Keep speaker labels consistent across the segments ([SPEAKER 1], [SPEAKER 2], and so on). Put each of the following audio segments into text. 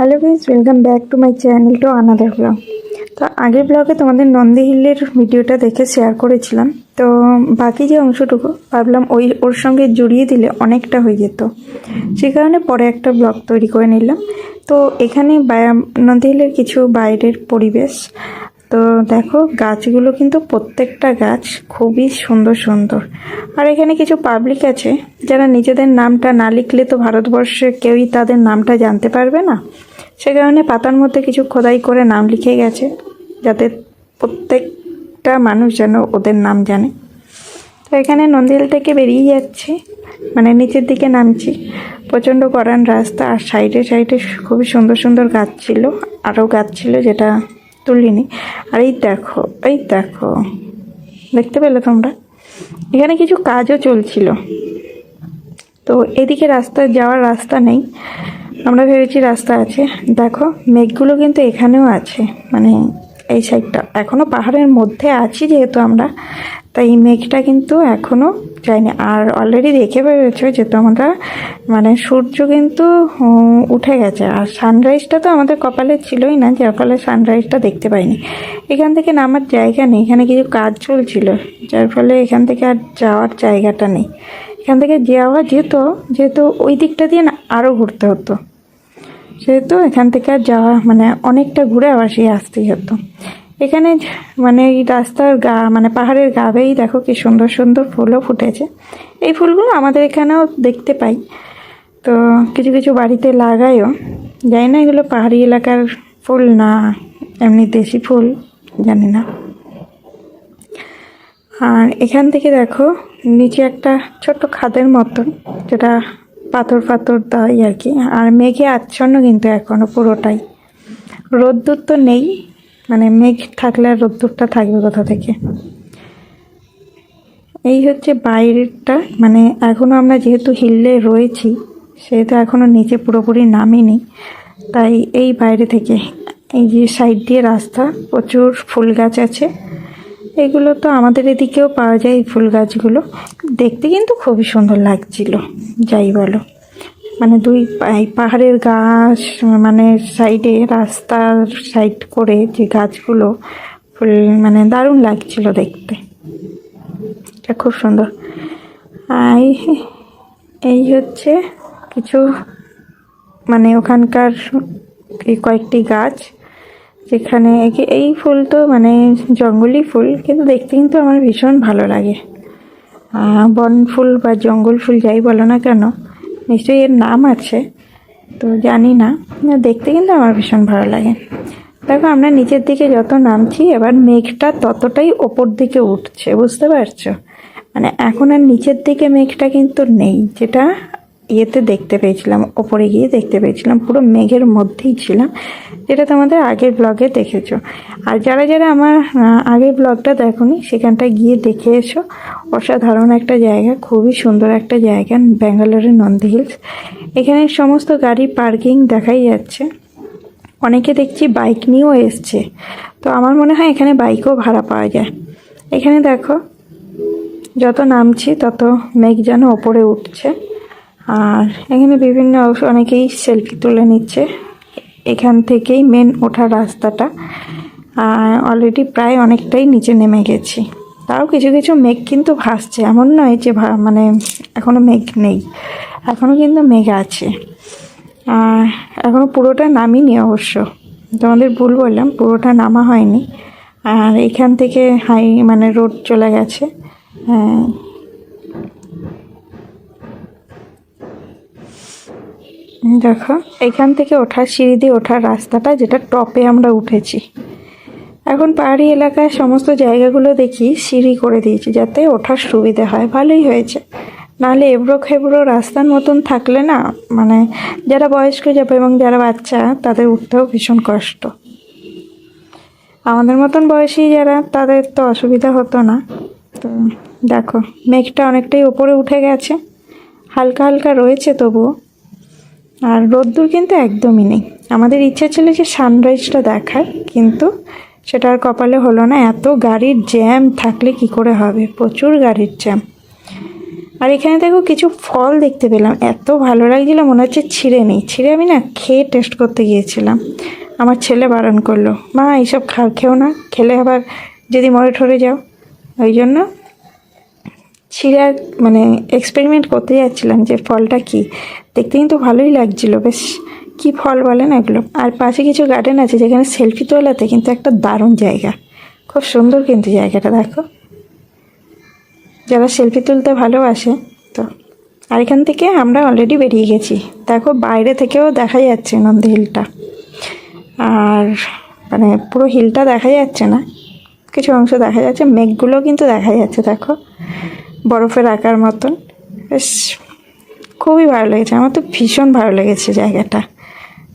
[SPEAKER 1] Welcome back to my channel to another vlog তো আগের ব্লগে তোমাদের নন্দী হিলের ভিডিওটা দেখে শেয়ার করেছিলাম। তো বাকি যে অংশটুকু ভাবলাম ওই, ওর সঙ্গে জড়িয়ে দিলে অনেকটা হয়ে যেত। সে কারণে পরে একটা ব্লগ তৈরি করে নিলাম। তো এখানে নন্দী হিলের কিছু বাইরের পরিবেশ। তো দেখো, গাছগুলো কিন্তু প্রত্যেকটা গাছ খুবই সুন্দর সুন্দর। আর এখানে কিছু পাবলিক আছে, যারা নিজেদের নামটা না লিখলে তো ভারতবর্ষে কেউই তাদের নামটা জানতে পারবে না। সে কারণে পাতার মধ্যে কিছু খোদাই করে নাম লিখে গেছে, যাতে প্রত্যেকটা মানুষ যেন ওদের নাম জানে। তো এখানে নন্দিল থেকে বেরিয়ে যাচ্ছি মানে নিচের দিকে নামছি। প্রচণ্ড করান রাস্তা, আর সাইডে সাইডে খুবই সুন্দর সুন্দর গাছ ছিল, আরও গাছ ছিল যেটা তুলিনি। আর এই দেখো এই দেখো, দেখতে পেলে তোমরা? এখানে কিছু কাজও চলছিল। তো এদিকে রাস্তা যাওয়ার রাস্তা নেই। আমরা ভেবেছি রাস্তা আছে। দেখো, মেঘগুলো কিন্তু এখানেও আছে মানে এই সাইডটা এখনও পাহাড়ের মধ্যে আছি যেহেতু আমরা, তাই মেঘটা কিন্তু এখনও যায়নি। আর অলরেডি দেখে পেরেছ যেহেতু আমরা মানে সূর্য কিন্তু উঠে গেছে। আর সানরাইজটা তো আমাদের কপালে ছিলই না, যার ফলে সানরাইজটা দেখতে পাইনি। এখান থেকে নামার জায়গা নেই, এখানে কিছু কাজ চলছিল, যার ফলে এখান থেকে আর যাওয়ার জায়গাটা নেই। এখান থেকে যাওয়া যেত, যেহেতু ওই দিকটা দিয়ে না আরও ঘুরতে হতো। সেহেতু এখান থেকে আর যাওয়া মানে অনেকটা ঘুরে আবার সেই আসতেই হতো। এখানে মানে এই রাস্তার গা মানে পাহাড়ের গাবেই দেখো কি সুন্দর সুন্দর ফুলও ফুটেছে। এই ফুলগুলো আমাদের এখানেও দেখতে পাই। তো কিছু কিছু বাড়িতে লাগায়ও। জানি না এগুলো পাহাড়ি এলাকার ফুল না এমনি দেশি ফুল, জানি না। আর এখান থেকে দেখো, নিচে একটা ছোট্ট খাদের মতন, যেটা পাথর পাথর দেয় আর কি। আর মেঘে আচ্ছন্ন কিন্তু এখনও পুরোটাই। রোদ্দুর তো নেই মানে মেঘ থাকলে আর রোদ্দুরটা থাকবে কোথা থেকে? এই হচ্ছে বাইরেরটা মানে এখনও আমরা যেহেতু হিলে রয়েছি, সেহেতু এখনও নিচে পুরোপুরি নামিনি, তাই এই বাইরে থেকে, এই যে সাইড দিয়ে রাস্তা, প্রচুর ফুল গাছ আছে। এগুলো তো আমাদের এদিকেও পাওয়া যায় এই ফুল গাছগুলো। দেখতে কিন্তু খুবই সুন্দর লাগছিল, যাই বলো। মানে দুই পাহাড়ের গাছ মানে সাইডে রাস্তার সাইড করে যে গাছগুলো, ফুল মানে দারুণ লাগছিল দেখতে। এটা খুব সুন্দর। আর এই- হচ্ছে কিছু মানে ওখানকার কয়েকটি গাছ। যেখানে এই ফুল তো মানে জঙ্গলি ফুল কিন্তু দেখতে কিন্তু আমার ভীষণ ভালো লাগে। বন ফুল বা জঙ্গল ফুল যাই বলো না কেন নিশ্চয়ই এর নাম আছে তো জানি না, দেখতে কিন্তু আমার ভীষণ ভালো লাগে। দেখো আমরা নিচের দিকে যত নামছি এবার মেঘটা ততটাই ওপর দিকে উঠছে বুঝতে পারছ? মানে এখন আর নিচের দিকে মেঘটা কিন্তু নেই যেটা ইয়েতে দেখতে পেয়েছিলাম ওপরে গিয়ে দেখতে পেয়েছিলাম পুরো মেঘের মধ্যেই ছিলাম। যেটা তোমাদের আগের ব্লগে দেখেছ। আর যারা যারা আমার আগের ব্লগটা দেখোনি, সেখানটায় গিয়ে দেখে এসো। অসাধারণ একটা জায়গা, খুবই সুন্দর একটা জায়গা, ব্যাঙ্গালোরের নন্দী হিলস এখানে সমস্ত গাড়ি পার্কিং দেখাই যাচ্ছে। অনেকে দেখছি বাইক নিয়েও এসছে। তো আমার মনে হয় এখানে বাইকও ভাড়া পাওয়া যায়। এখানে দেখো, যত নামছি তত মেঘ যেন ওপরে উঠছে। আর এখানে বিভিন্ন অনেকেই সেলফি তুলে নিচ্ছে। এখান থেকেই মেন ওঠার রাস্তাটা। অলরেডি প্রায় অনেকটাই নিচে নেমে গেছি। তাও কিছু কিছু মেঘ কিন্তু ভাসছে। এমন নয় যে মানে এখনও মেঘ নেই। এখনও কিন্তু মেঘ আছে। এখনও পুরোটা নামিনি অবশ্য। তোমাদের ভুল বললাম, পুরোটা নামা হয়নি। আর এখান থেকে হাই মানে রোড চলে গেছে। হ্যাঁ। দেখো, এখান থেকে ওঠার সিঁড়ি দিয়ে ওঠার রাস্তাটা যেটা টপে আমরা উঠেছি। এখন পাহাড়ি এলাকায় সমস্ত জায়গাগুলো দেখি সিঁড়ি করে দিয়েছি যাতে ওঠার সুবিধে হয়। ভালোই হয়েছে। নাহলে এবড়ো খেবড়ো রাস্তার মতন থাকলে না মানে যারা বয়স্ক যাবে এবং যারা বাচ্চা, তাদের উঠতেও ভীষণ কষ্ট। আমাদের মতন বয়সী যারা, তাদের তো অসুবিধা হতো না। তো দেখো, মেঘটা অনেকটাই ওপরে উঠে গেছে। হালকা হালকা রয়েছে তবুও। আর রোদ্দুর কিন্তু একদমই নেই। আমাদের ইচ্ছা ছিল যে সানরাইজটা দেখার, কিন্তু সেটা আর কপালে হলো না। এত গাড়ির জ্যাম থাকলে কি করে হবে? প্রচুর গাড়ির জ্যাম আর এখানে দেখো কিছু ফল দেখতে পেলাম। এত ভালো লাগছিল, মনে হচ্ছে ছিঁড়ে নেই। ছিঁড়ে আমি না খেয়ে টেস্ট করতে গিয়েছিলাম। আমার ছেলে বারণ করল, মা, এইসব খা, খেও না। খেলে আবার যদি মরে ঠরে যাও। ওই জন্য ছিঁড়ে আর মানে এক্সপেরিমেন্ট করতে যাচ্ছিলাম যে ফলটা কি। দেখতে কিন্তু ভালোই লাগছিল, বেশ কি ফল বলে না এগুলো। আর পাশে কিছু গার্ডেন আছে যেখানে সেলফি তোলাতে কিন্তু একটা দারুণ জায়গা। খুব সুন্দর কিন্তু জায়গাটা, দেখো। যারা সেলফি তুলতে ভালোবাসে, তো। আর এখান থেকে আমরা অলরেডি বেরিয়ে গেছি। দেখো বাইরে থেকেও দেখা যাচ্ছে নন্দী হিলটা আর মানে পুরো হিলটা দেখা যাচ্ছে না। কিছু অংশ দেখা যাচ্ছে, মেঘগুলো কিন্তু দেখা যাচ্ছে, দেখো। বরফের আকার মতন। বেশ, খুবই ভালো লেগেছে। আমার তো ভীষণ ভালো লেগেছে জায়গাটা।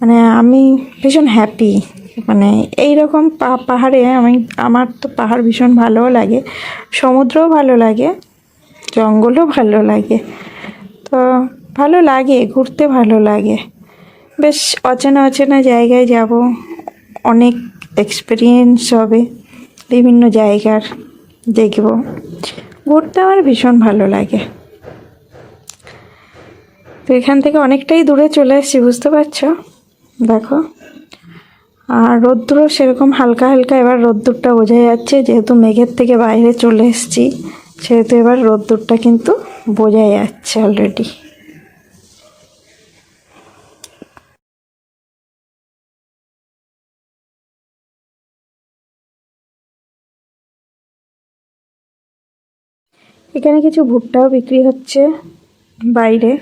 [SPEAKER 1] মানে আমি ভীষণ হ্যাপি মানে এই রকম পাহাড়ে আমি, আমার তো পাহাড় ভীষণ ভালোও লাগে। সমুদ্রও ভালো লাগে। জঙ্গলও ভালো লাগে। তো ভালো লাগে, ঘুরতে ভালো লাগে। বেশ, অচেনা অচেনা জায়গায় যাব। অনেক এক্সপিরিয়েন্স হবে। বিভিন্ন জায়গার দেখব। ঘুরতে আমার ভীষণ ভালো লাগে। তো এখান থেকে অনেকটাই দূরে চলে এসেছি, বুঝতে পারছ? দেখো। আর রোদ্দুরও সেরকম হালকা হালকা এবার রোদ্দুরটা বোঝা যাচ্ছে, যেহেতু মেঘের থেকে বাইরে চলে এসেছি, সেহেতু এবার রোদ্দুরটা কিন্তু বোঝা যাচ্ছে অলরেডি এখানে কিছু ভুট্টাও বিক্রি হচ্ছে বাইরে।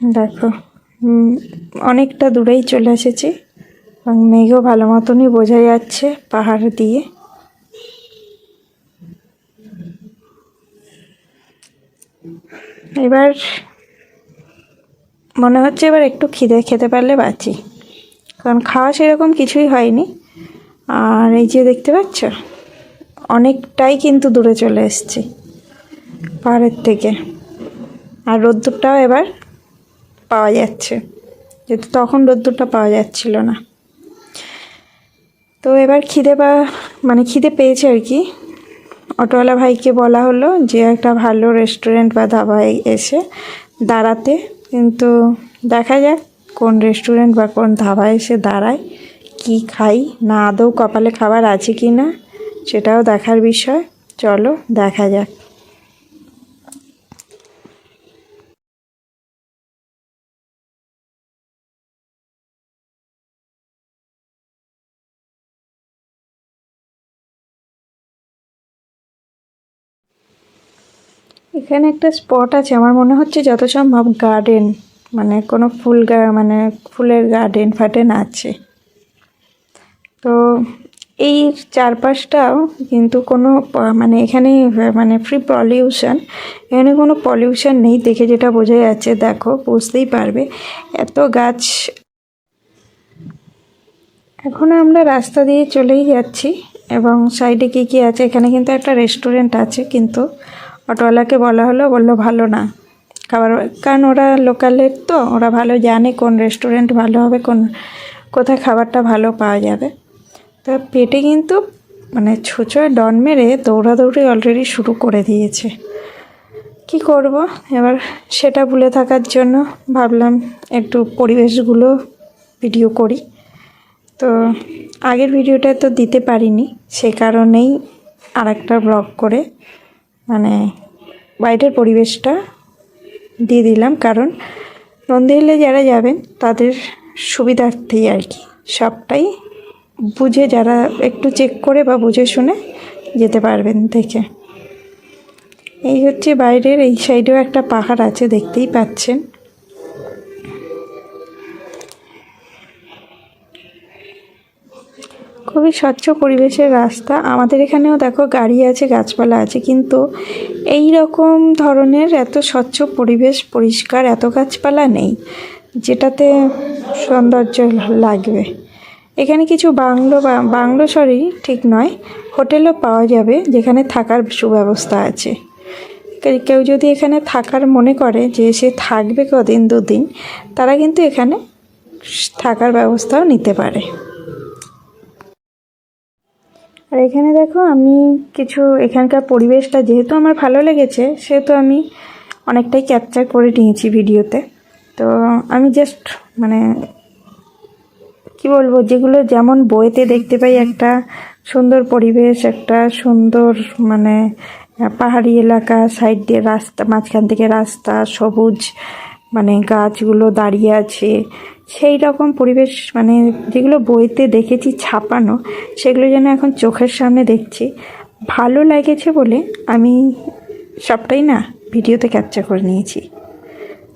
[SPEAKER 1] দেখো অনেকটা দূরেই চলে এসেছি এবং মেঘও ভালো মতনই বোঝা যাচ্ছে পাহাড় দিয়ে। এবার মনে হচ্ছে এবার একটু খিদে খেতে পারলে বাঁচি, কারণ খাওয়া সেরকম কিছুই হয়নি। আর এই যে দেখতে পাচ্ছ? অনেকটাই কিন্তু দূরে চলে এসেছি, পাহাড়ের থেকে। আর রোদ্দুরটাও এবার পাওয়া যাচ্ছে, যেহেতু তখন রোদ্দুরটা পাওয়া যাচ্ছিল না। তো এবার খিদে পা মানে খিদে পেয়েছে আর কি। অটোওয়ালা ভাইকে বলা হলো যে একটা ভালো রেস্টুরেন্ট বা ধাবায় এসে দাঁড়াতে, কিন্তু দেখা যাক কোন রেস্টুরেন্ট বা কোন ধাবায় এসে দাঁড়ায়, কি খাই, না আদৌ কপালে খাবার আছে কি না। সেটাও দেখার বিষয়। চলো, দেখা যাক। এখানে একটা স্পট আছে, আমার মনে হচ্ছে যত সম্ভব গার্ডেন মানে কোনো ফুল মানে ফুলের গার্ডেন ফার্ডেন আছে। তো এই চারপাশটাও কিন্তু কোনো মানে এখানে মানে ফ্রি পলিউশন এখানে কোনো পলিউশন নেই দেখে যেটা বোঝা যাচ্ছে। দেখো, বুঝতেই পারবে। এত গাছ। এখন আমরা রাস্তা দিয়ে চলেই যাচ্ছি এবং সাইডে কী কী আছে? এখানে কিন্তু একটা রেস্টুরেন্ট আছে, কিন্তু অটোওয়ালাকে বলা হলো, বলল ভালো না। খাবার, কারণ ওরা লোকালের তো, ওরা ভালো জানে কোন রেস্টুরেন্ট ভালো হবে, কোন, কোথায় খাবারটা ভালো পাওয়া যাবে। তো পেটে কিন্তু মানে ছুঁচোয় ডন মেরে দৌড়াদৌড়ি অলরেডি শুরু করে দিয়েছে। কি করব? এবার সেটা ভুলে থাকার জন্য ভাবলাম একটু পরিবেশগুলো ভিডিও করি। তো আগের ভিডিওটা তো দিতে পারিনি, সে কারণেই আর একটা ব্লগ করে মানে বাইরের পরিবেশটা দিয়ে দিলাম। কারণ নন্দীহিলে যারা যাবেন তাদের সুবিধার্থেই আর কি, সবটাই বুঝে যারা একটু চেক করে বা বুঝে শুনে যেতে পারবেন দেখে। এই হচ্ছে বাইরের, এই সাইডেও একটা পাহাড় আছে, দেখতেই পাচ্ছেন। খুবই স্বচ্ছ পরিবেশের রাস্তা। আমাদের এখানেও দেখো গাড়ি আছে, গাছপালা আছে, কিন্তু এই রকম ধরনের এত স্বচ্ছ পরিবেশ, পরিষ্কার এত গাছপালা নেই, যেটাতে সৌন্দর্য লাগবে। এখানে কিছু বাংলো বা, বাংলো সরি ঠিক নয়, হোটেলও পাওয়া যাবে যেখানে থাকার সুব্যবস্থা আছে। কেউ যদি এখানে থাকার মনে করে যে সে থাকবে কদিন, দুদিন, তারা কিন্তু এখানে থাকার ব্যবস্থাও নিতে পারে। আর এখানে দেখো আমি কিছু, এখানকার পরিবেশটা যেহেতু আমার ভালো লেগেছে, সেহেতু আমি অনেকটাই ক্যাপচার করে নিয়েছি ভিডিওতে। তো আমি জাস্ট মানে কি বলব, যেগুলো যেমন বইতে দেখতে পাই, একটা সুন্দর পরিবেশ, একটা সুন্দর মানে পাহাড়ি এলাকা, সাইড দিয়ে রাস্তা, মাঝখান থেকে রাস্তা, সবুজ মানে গাছগুলো দাঁড়িয়ে আছে। সেই রকম পরিবেশ মানে যেগুলো বইতে দেখেছি ছাপানো, সেগুলো যেন এখন চোখের সামনে দেখছি। ভালো লেগেছে বলে আমি সবটাই না ভিডিওতে ক্যাপচার করে নিয়েছি।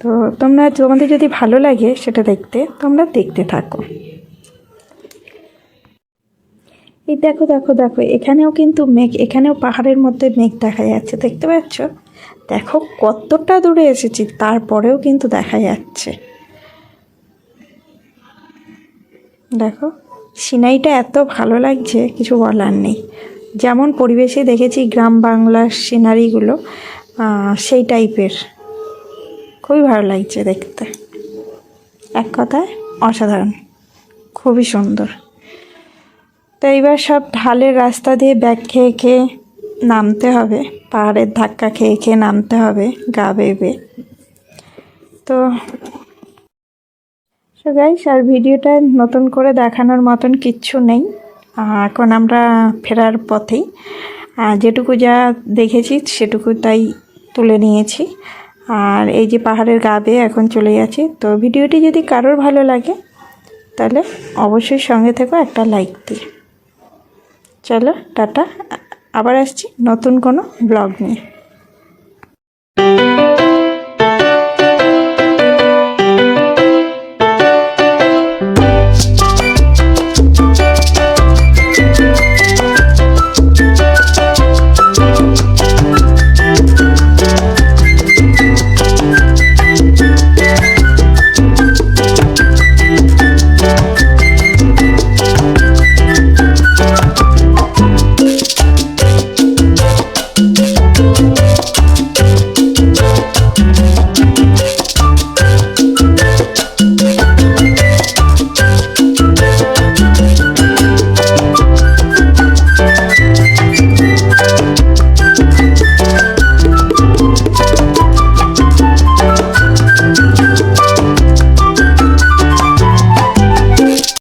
[SPEAKER 1] তো তোমরা, তোমাদের যদি ভালো লাগে সেটা দেখতে, তোমরা দেখতে থাকো। এই দেখো দেখো দেখো, এখানেও কিন্তু মেঘ, এখানেও পাহাড়ের মধ্যে মেঘ দেখা যাচ্ছে, দেখতে পাচ্ছ? দেখো, কতটা দূরে এসেছি, তারপরেও কিন্তু দেখা যাচ্ছে। দেখো, সিনাইটা এত ভালো লাগছে, কিছু বলার নেই। যেমন পরিবেশে দেখেছি গ্রাম বাংলার সিনারিগুলো সেই টাইপের। খুবই ভালো লাগছে দেখতে। এক কথায় অসাধারণ, খুবই সুন্দর। তো এইবার সব ঢালের রাস্তা দিয়ে ব্যাগ খেয়ে খেয়ে নামতে হবে। পাহাড়ের ধাক্কা খেয়ে খেয়ে নামতে হবে, গা বেবে তো সো গাইস আর ভিডিওটা নতুন করে দেখানোর মতন কিচ্ছু নেই। এখন আমরা ফেরার পথেই। যেটুকু যা দেখেছি সেটুকু তাই তুলে নিয়েছি। আর এই যে পাহাড়ের গা বেয়ে এখন চলে যাচ্ছি। তো ভিডিওটি যদি কারোর ভালো লাগে, তাহলে অবশ্যই সঙ্গে থেকো একটা লাইক দিয়ে। চলো টাটা। আবার আসছি নতুন কোনো ব্লগ নিয়ে।